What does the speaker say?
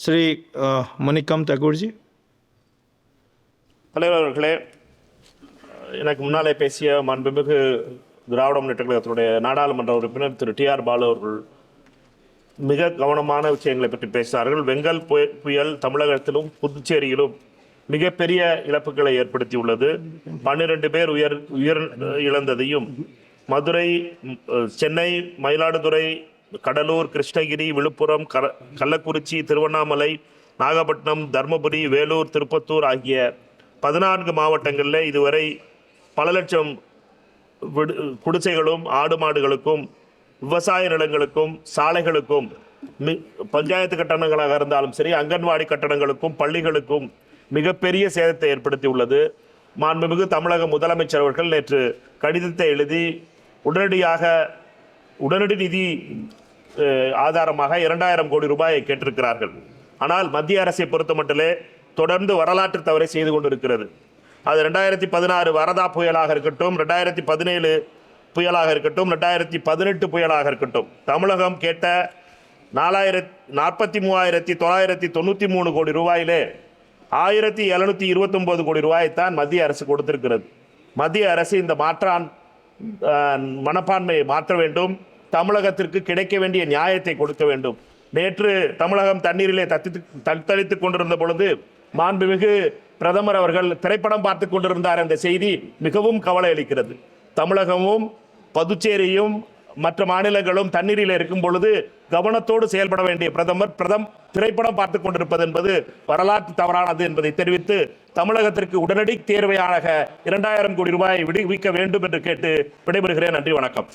ஸ்ரீ மணிக்கம் தகூர்ஜி. தலைவர் அவர்களே எனக்கு முன்னாலே பேசிய மண்புமிகு திராவிட முன்னேற்ற கழகத்தினுடைய நாடாளுமன்ற உறுப்பினர் திரு டி ஆர் பாலு அவர்கள் மிக கவனமான விஷயங்களை பற்றி பேசினார்கள். வெங்கல் புயல் தமிழகத்திலும் புதுச்சேரியிலும் மிகப்பெரிய இழப்புகளை ஏற்படுத்தியுள்ளது. பன்னிரண்டு பேர் உயர் உயர் இழந்ததையும் மதுரை சென்னை மயிலாடுதுறை கடலூர் கிருஷ்ணகிரி விழுப்புரம் கர- கள்ளக்குறிச்சி திருவண்ணாமலை நாகப்பட்டினம் தருமபுரி வேலூர் திருப்பத்தூர் ஆகிய பதினான்கு மாவட்டங்களில் இதுவரை பல லட்சம் விடு குடிசைகளும் ஆடு மாடுகளுக்கும் விவசாய நிலங்களுக்கும் சாலைகளுக்கும் மி பஞ்சாயத்து கட்டணங்களாக இருந்தாலும் சரி அங்கன்வாடி கட்டணங்களுக்கும் பள்ளிகளுக்கும் மிகப்பெரிய சேதத்தை ஏற்படுத்தியுள்ளது. மாண்புமிகு தமிழக முதலமைச்சர் அவர்கள் நேற்று கடிதத்தை எழுதி உடனடியாக உடனடி நிதி ஆதாரமாக இரண்டாயிரம் கோடி ரூபாயை கேட்டிருக்கிறார்கள். ஆனால் மத்திய அரசை பொறுத்தமட்டிலே தொடர்ந்து வரலாற்று தவறை செய்து கொண்டிருக்கிறது. அது ரெண்டாயிரத்தி பதினாறு வரதா புயலாக இருக்கட்டும் ரெண்டாயிரத்தி பதினேழு புயலாக இருக்கட்டும் ரெண்டாயிரத்தி பதினெட்டு புயலாக இருக்கட்டும் தமிழகம் கேட்ட நாலாயிரத் நாற்பத்தி மூவாயிரத்தி தொள்ளாயிரத்தி தொண்ணூற்றி மூணு கோடி ரூபாயிலே ஆயிரத்தி எழுநூற்றி இருபத்தொம்போது கோடி ரூபாய்த்தான் மத்திய அரசு கொடுத்திருக்கிறது. மத்திய அரசு இந்த மாற்றான் மனப்பான்மையை மாற்ற வேண்டும். தமிழகத்திற்கு கிடைக்க வேண்டிய நியாயத்தை கொடுக்க வேண்டும். நேற்று தமிழகம் தண்ணீரிலே தத்தி தத்தளித்துக் கொண்டிருந்த பொழுது மாண்புமிகு பிரதமர் அவர்கள் திரைப்படம் பார்த்து கொண்டிருந்தார் என்ற செய்தி மிகவும் கவலை அளிக்கிறது. தமிழகமும் புதுச்சேரியும் மற்ற மாநிலங்களும் தண்ணீரில் இருக்கும் பொழுது கவனத்தோடு செயல்பட வேண்டிய பிரதமர் பிரதம் திரைப்படம் பார்த்து கொண்டிருப்பது என்பது வரலாற்று தவறானது என்பதை தெரிவித்து தமிழகத்திற்கு உடனடி தேர்வையாக இரண்டாயிரம் கோடி ரூபாய் விடுவிக்க வேண்டும் என்று கேட்டு விடைபெறுகிறேன். நன்றி வணக்கம்.